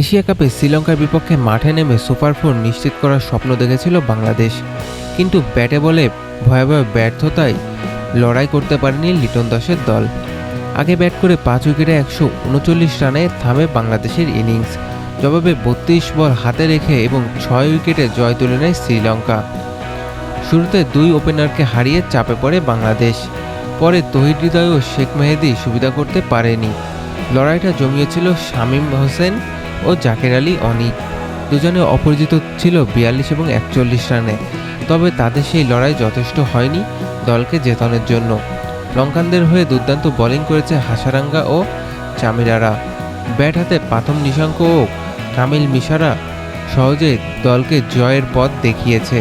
Asia কাপে শ্রীলঙ্কার বিপক্ষে মাঠে নেমে সুপার ফোর নিশ্চিত করার স্বপ্ন দেখেছিল বাংলাদেশ। কিন্তু ব্যাটে বলে ভয়াবহ ব্যর্থতায় লড়াই করতে পারেনি লিটন দাসের দল। আগে ব্যাট করে পাঁচ উইকেটে একশো উনচল্লিশ রানে থামে বাংলাদেশের ইনিংস। জবাবে বত্রিশ বল হাতে রেখে এবং ছয় উইকেটে জয় তুলে নেয় শ্রীলঙ্কা। শুরুতে দুই ওপেনারকে হারিয়ে চাপে পড়ে বাংলাদেশ। পরে তহিদ হৃদয় ও শেখ মেহেদি সুবিধা করতে পারেনি। লড়াইটা জমিয়েছিল শামীম হোসেন ও জাকের আলী অনিক দুজনে অপরাজিত ছিল বিয়াল্লিশ এবং একচল্লিশ রানে। তবে তাদের সেই লড়াই যথেষ্ট হয়নি দলকে জেতানোর জন্য। লঙ্কানদের হয়ে দুর্দান্ত বোলিং করেছে হাসারাঙ্গা ও চামিরারা। ব্যাট হাতে প্রথম নিশাঙ্ক ও কামিল মিশারা সহজে দলকে জয়ের পথ দেখিয়েছে।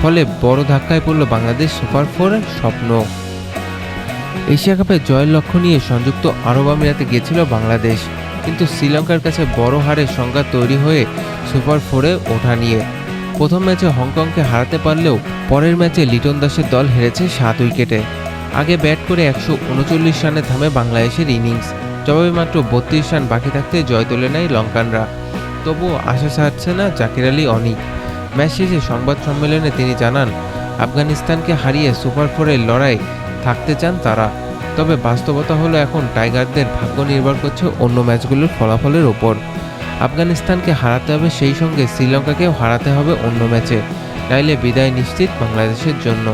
ফলে বড় ধাক্কায় পড়ল বাংলাদেশ সুপার ফোরের স্বপ্ন। এশিয়া কাপে জয়ের লক্ষ্য নিয়ে সংযুক্ত আরব আমিরাতে গিয়েছিল বাংলাদেশ। কিন্তু শ্রীলঙ্কার কাছে বড় হারের সংখ্যা তৈরি হয়ে সুপার ফোরে ওঠা নিয়ে। প্রথম ম্যাচে হংকংকে হারাতে পারলেও পরের ম্যাচে লিটন দাসের দল হেরেছে সাত উইকেটে। আগে ব্যাট করে একশো উনচল্লিশ রানে থামে বাংলাদেশের ইনিংস। জবাবে মাত্র বত্রিশ রান বাকি থাকতে জয় তুলে নেয় লঙ্কানরা। তবুও আশা ছাড়ছে না জাকির আলী অনিক। ম্যাচ শেষে সংবাদ সম্মেলনে তিনি জানান, আফগানিস্তানকে হারিয়ে সুপার ফোরের লড়াই থাকতে চান তারা। তবে বাস্তবতা হলো এখন টাইগারদের ভাগ্য নির্ভর করছে অন্য ম্যাচগুলোর ফলাফলের ওপর। আফগানিস্তানকে হারাতে হবে সেই সঙ্গে শ্রীলঙ্কাকেও হারাতে হবে অন্য ম্যাচে। নাইলে বিদায় নিশ্চিত বাংলাদেশের জন্য।